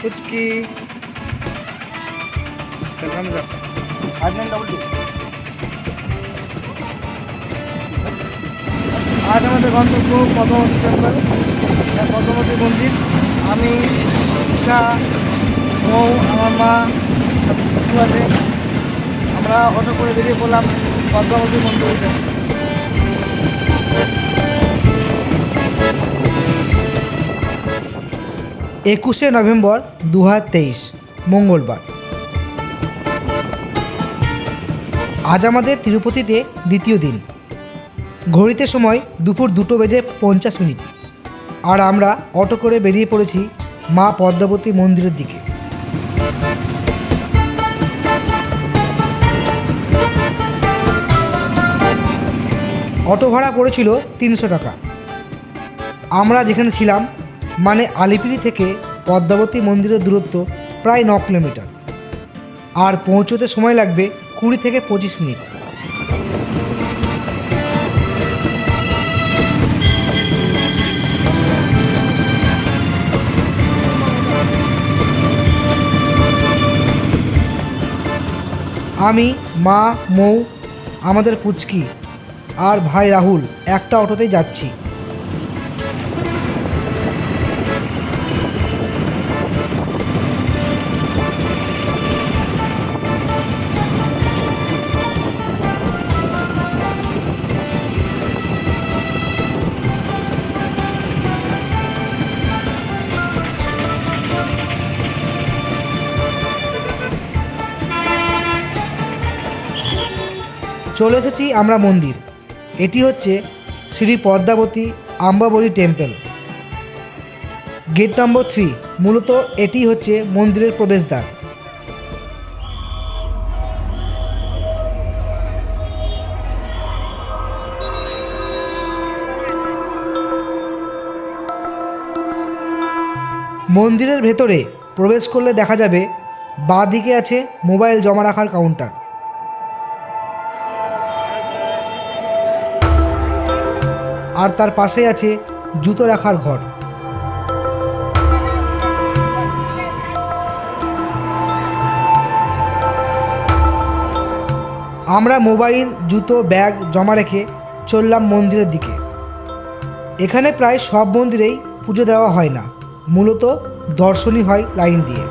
ফুচকি। আজ আমাদের গন্তব্য পদ্মাবতী এটা পদ্মাবতী মন্দির। আমি ঈশা মৌ আমার মা সাথে আছে। আমরা অটো করে বেরিয়ে পড়লাম পদ্মাবতী মন্দিরের কাছে। একুশে নভেম্বর দু হাজার তেইশ, মঙ্গলবার। আজ আমাদের তিরুপতিতে দ্বিতীয় দিন। ঘড়িতে সময় দুপুর দুটো বেজে পঞ্চাশ মিনিট। আর আমরা অটো করে বেরিয়ে পড়েছি মা পদ্মাবতী মন্দিরের দিকে। অটো ভাড়া পড়েছিল তিনশো টাকা। আমরা যেখানে ছিলাম মানে আলিপিরি থেকে পদ্মাবতী মন্দিরের দূরত্ব প্রায় ন কিলোমিটার। আর পৌঁছতে সময় লাগবে কুড়ি থেকে পঁচিশ মিনিট। আমি, মা, মৌ, আমাদের পুচকি আর ভাই রাহুল একটা অটোতেই যাচ্ছি। চলে এসেছি আমরা মন্দির। এটি হচ্ছে Shri Padmavati Ammavari temple. Gate number three মূলত এটি হচ্ছে মন্দিরের প্রবেশদ্বার। মন্দিরের ভেতরে প্রবেশ করলে দেখা যাবে বাঁ দিকে আছে মোবাইল জমা রাখার কাউন্টার আর তার পাশে আছে জুতো রাখার ঘর। আমরা মোবাইল, জুতো, ব্যাগ জমা রেখে চললাম মন্দিরের দিকে। এখানে প্রায় সব মন্দিরেই পুজো দেওয়া হয় না। মূলত দর্শনই হয় লাইন দিয়ে।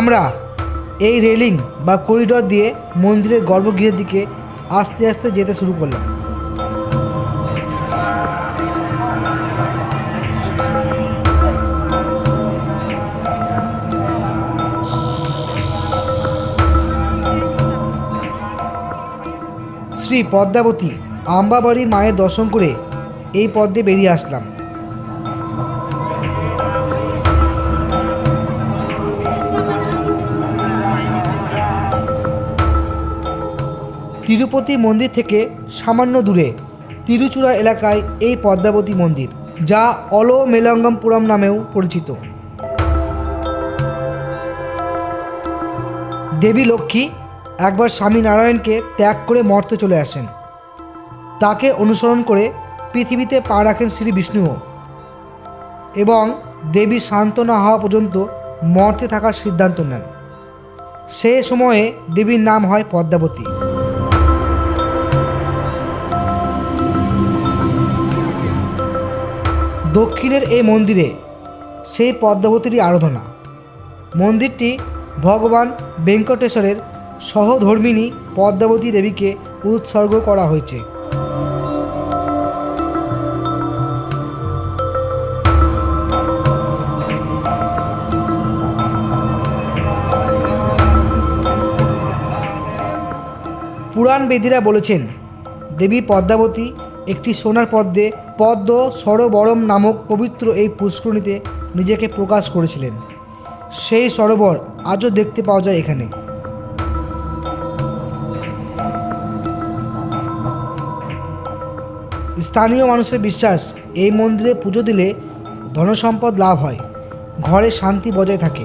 আমরা এই রেলিং বা করিডর দিয়ে মন্দিরের গর্ভগৃহের দিকে আস্তে আস্তে যেতে শুরু করলাম। শ্রী পদ্মাবতী আম্বাবাড়ি মায়ের দর্শন করে এই পদ্মে বেরিয়ে আসলাম। তিরুপতি মন্দির থেকে সামান্য দূরে, তিরুচূড়া এলাকায় এই পদ্মাবতী মন্দির, যা অলো মেলঙ্গমপুরম নামেও পরিচিত। দেবী লক্ষ্মী একবার স্বামী নারায়ণকে ত্যাগ করে মর্তে চলে আসেন। তাকে অনুসরণ করে পৃথিবীতে পা রাখেন শ্রী বিষ্ণুও এবং দেবী শান্ত না হওয়া পর্যন্ত মর্তে থাকার সিদ্ধান্ত নেন। সে সময়ে দেবীর নাম হয় পদ্মাবতী। দক্ষিণের এই মন্দিরে সেই পদ্মাবতীর আরাধনা। মন্দিরটি ভগবান বেঙ্কটেশ্বরের সহধর্মিণী পদ্মাবতী দেবীকে উৎসর্গ করা হয়েছে। পুরাণ বেদীরা বলেছেন, দেবী পদ্মাবতী একটি সোনার পদ্মে পদ্ম সরোবরম নামক পবিত্র এই পুষ্করণীতে নিজেকে প্রকাশ করেছিলেন। সেই সরোবর আজও দেখতে পাওয়া যায় এখানে। স্থানীয় মানুষের বিশ্বাস, এই মন্দিরে পুজো দিলে ধনসম্পদ লাভ হয়, ঘরে শান্তি বজায় থাকে।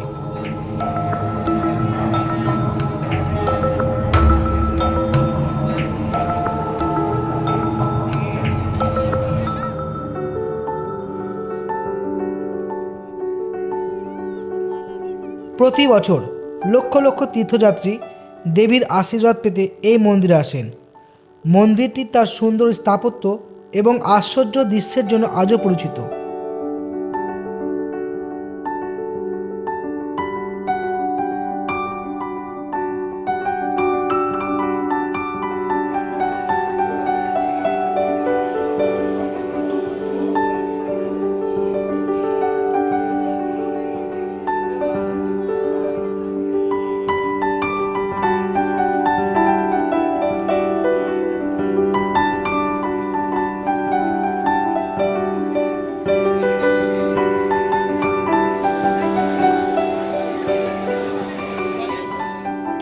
প্রতি বছর লক্ষ লক্ষ তীর্থযাত্রী দেবীর আশীর্বাদ পেতে এই মন্দিরে আসেন। মন্দিরটি তার সুন্দর স্থাপত্য এবং আশ্চর্য দৃশ্যের জন্য আজও পরিচিত।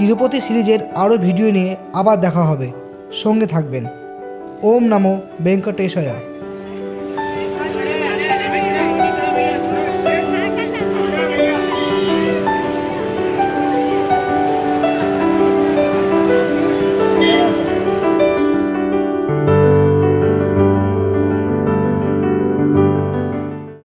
তিরুপতি সিরিজের আরও ভিডিও নিয়ে আবার দেখা হবে। সঙ্গে থাকবেন। ওম নামো ভেঙ্কটেশয়া।